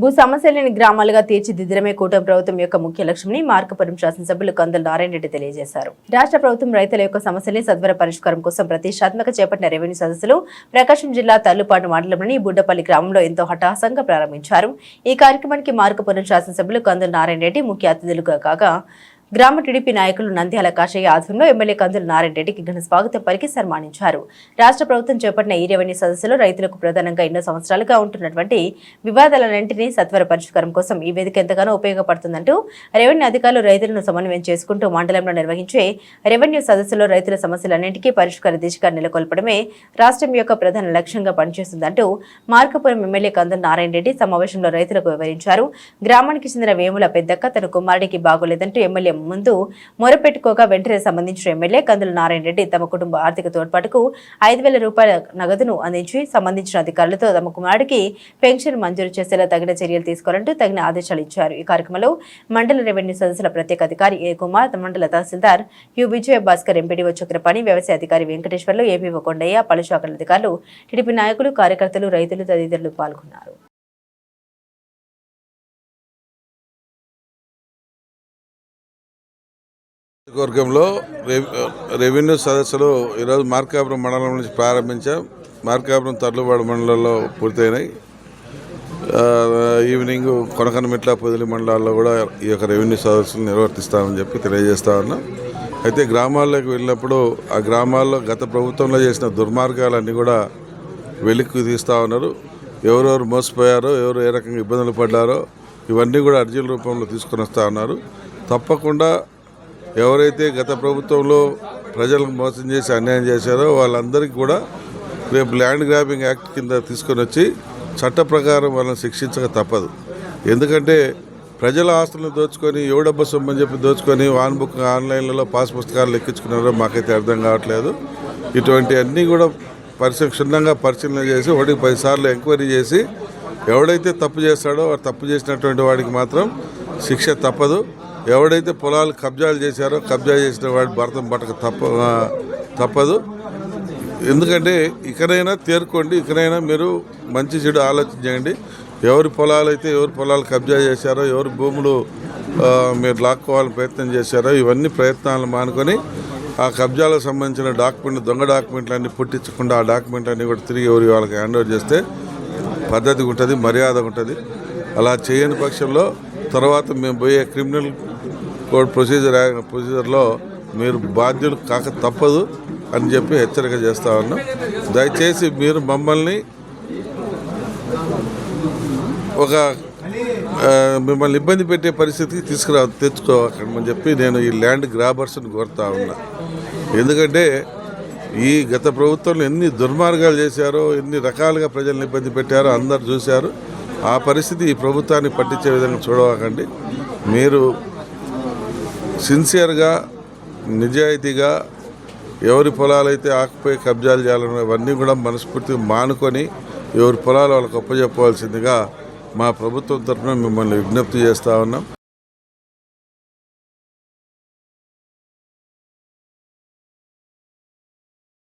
భూ సమస్య లేని గ్రామాలుగా తీర్చిదిద్దడమే కూటమి ప్రభుత్వం యొక్క ముఖ్య లక్ష్యమని మార్కపురం శాసనసభ్యులు కందుల నారాయణ రెడ్డి తెలియజేశారు. రాష్ట్ర ప్రభుత్వం రైతుల యొక్క సమస్యల్ని సత్వర పరిష్కారం కోసం ప్రతిష్టాత్మక చేపట్టిన రెవెన్యూ సదస్సులు ప్రకాశం జిల్లా తల్లుపాటు మండలంలోని బుడ్డపల్లి గ్రామంలో ఎంతో హఠాసంగా ప్రారంభించారు. ఈ కార్యక్రమానికి మార్కపురం శాసనసభ్యులు కందుల నారాయణ రెడ్డి ముఖ్య అతిథులుగా కాగా గ్రామ టీడీపీ నాయకులు నంద్యాల కాశయ్య ఆధ్వర్యంలో ఎమ్మెల్యే కందుల నారాయణరెడ్డికి ఘన స్వాగతం పలికి సన్మానించారు. రాష్ట్ర ప్రభుత్వం చేపట్టిన ఈ రెవెన్యూ సదస్సులో రైతులకు ప్రధానంగా ఎన్నో సంవత్సరాలుగా ఉంటున్నటువంటి వివాదాలన్నింటినీ సత్వర పరిష్కారం కోసం ఈ వేదిక ఎంతగానో ఉపయోగపడుతుందంటూ రెవెన్యూ అధికారులు రైతులను సమన్వయం చేసుకుంటూ మండలంలో నిర్వహించే రెవెన్యూ సదస్సులో రైతుల సమస్యలన్నింటికీ పరిష్కార దిశగా నెలకొల్పడమే రాష్ట్రం యొక్క ప్రధాన లక్ష్యంగా పనిచేస్తుందంటూ మార్కపురం ఎమ్మెల్యే కందుల నారాయణ రెడ్డి సమావేశంలో రైతులకు వివరించారు. గ్రామానికి చెందిన వేముల పెద్దక్క తన కుమారుడికి బాగోలేదంటూ ఎమ్మెల్యే ముందు మొరపెట్టుకోగా వెంటనే సంబంధించిన ఎమ్మెల్యే కందుల నారాయణ రెడ్డి తమ కుటుంబ ఆర్థిక తోడ్పాటుకు ఐదు వేల రూపాయల నగదును అందించి సంబంధించిన అధికారులతో తమ కుమారుడికి పెన్షన్ మంజూరు చేసేలా తగిన చర్యలు తీసుకోవాలంటూ తగిన ఆదేశాలు ఇచ్చారు. ఈ కార్యక్రమంలో మండల రెవెన్యూ సదస్సుల ప్రత్యేక అధికారి ఏ కుమార్ మండల తహసీల్దార్ యు విజయ భాస్కర్ ఎంపీడీఓ చక్రపాణి వ్యవసాయ అధికారి వెంకటేశ్వర్లు ఏపీఓ కొండయ్య పలు శాఖల అధికారులు టీడీపీ నాయకులు కార్యకర్తలు రైతులు తదితరులు పాల్గొన్నారు. వర్గంలో రెవెన్యూ సదస్సులు ఈరోజు మార్కాపురం మండలం నుంచి ప్రారంభించాం. మార్కాపురం తర్లువాడ మండలంలో పూర్తయినాయి. ఈవినింగ్ కొనకనమిట్ల పొదిలి మండలాల్లో కూడా ఈ యొక్క రెవెన్యూ సదస్సులు నిర్వర్తిస్తామని చెప్పి తెలియజేస్తా ఉన్నాం. అయితే గ్రామాల్లోకి వెళ్ళినప్పుడు ఆ గ్రామాల్లో గత ప్రభుత్వంలో చేసిన దుర్మార్గాలన్నీ కూడా వెలికి తీస్తూ ఉన్నారు. ఎవరెవరు మోసపోయారో ఎవరు ఏ రకంగా ఇబ్బందులు పడ్డారో ఇవన్నీ కూడా అర్జీల రూపంలో తీసుకొని వస్తూ ఉన్నారు. తప్పకుండా ఎవరైతే గత ప్రభుత్వంలో ప్రజలకు మోసం చేసి అన్యాయం చేశారో వాళ్ళందరికీ కూడా రేపు ల్యాండ్ గ్రాబింగ్ యాక్ట్ కింద తీసుకొని వచ్చి చట్ట ప్రకారం వాళ్ళని శిక్షించక తప్పదు. ఎందుకంటే ప్రజల ఆస్తులను దోచుకొని ఎవడబ్బ సొమ్మని చెప్పి దోచుకొని వాన్ బుక్ ఆన్లైన్లలో పాస్ పుస్తకాలు లెక్కించుకున్నారో మాకైతే అర్థం కావట్లేదు. ఇటువంటి అన్నీ కూడా పరిశీలన క్షుణ్ణంగా పరిశీలన చేసి ఒకటికి పదిసార్లు ఎంక్వైరీ చేసి ఎవడైతే తప్పు చేస్తాడో వాడు తప్పు చేసినటువంటి వాడికి మాత్రం శిక్ష తప్పదు. ఎవడైతే పొలాలు కబ్జాలు చేశారో కబ్జా చేసిన వాడి భర్తం పట్టక తప్ప తప్పదు. ఎందుకంటే ఇకనైనా తేరుకోండి ఇకనైనా మీరు మంచి చెడు ఆలోచించండి ఎవరి పొలాలు అయితే ఎవరి పొలాలు కబ్జా చేశారో ఎవరి భూములు మీరు లాక్కోవాలని ప్రయత్నం చేశారో ఇవన్నీ ప్రయత్నాలు మానుకొని ఆ కబ్జాలకు సంబంధించిన డాక్యుమెంట్ దొంగ డాక్యుమెంట్లన్నీ పుట్టించకుండా ఆ డాక్యుమెంట్లన్నీ కూడా తిరిగి ఎవరి వాళ్ళకి హ్యాండ్ ఓవర్ చేస్తే పద్ధతి ఉంటుంది మర్యాద ఉంటుంది. అలా చేయని పక్షంలో తర్వాత మేము పోయే క్రిమినల్ కోడ్ ప్రొసీజర్ ప్రొసీజర్లో మీరు బాధ్యులు కాక తప్పదు అని చెప్పి హెచ్చరిక చేస్తా ఉన్నాం. దయచేసి మీరు మమ్మల్ని ఒక మిమ్మల్ని ఇబ్బంది పెట్టే పరిస్థితికి తీసుకురా తెచ్చుకోవాలని చెప్పి నేను ఈ ల్యాండ్ గ్రాబర్స్ని కోరుతా ఉన్నా. ఎందుకంటే ఈ గత ప్రభుత్వంలో ఎన్ని దుర్మార్గాలు చేశారో ఎన్ని రకాలుగా ప్రజల్ని ఇబ్బంది పెట్టారో అందరు చూశారు. ఆ పరిస్థితి ఈ ప్రభుత్వాన్ని పట్టించే విధంగా చూడవకండి. మీరు సిన్సియర్గా నిజాయితీగా ఎవరి పొలాలైతే ఆకుపోయి కబ్జాలు చేయాలన్న అవన్నీ కూడా మనస్ఫూర్తిగా మానుకొని ఎవరి పొలాలు వాళ్ళకి అప్పచెప్పవలసిందిగా మా ప్రభుత్వం తరఫున మిమ్మల్ని విజ్ఞప్తి చేస్తూ ఉన్నాం.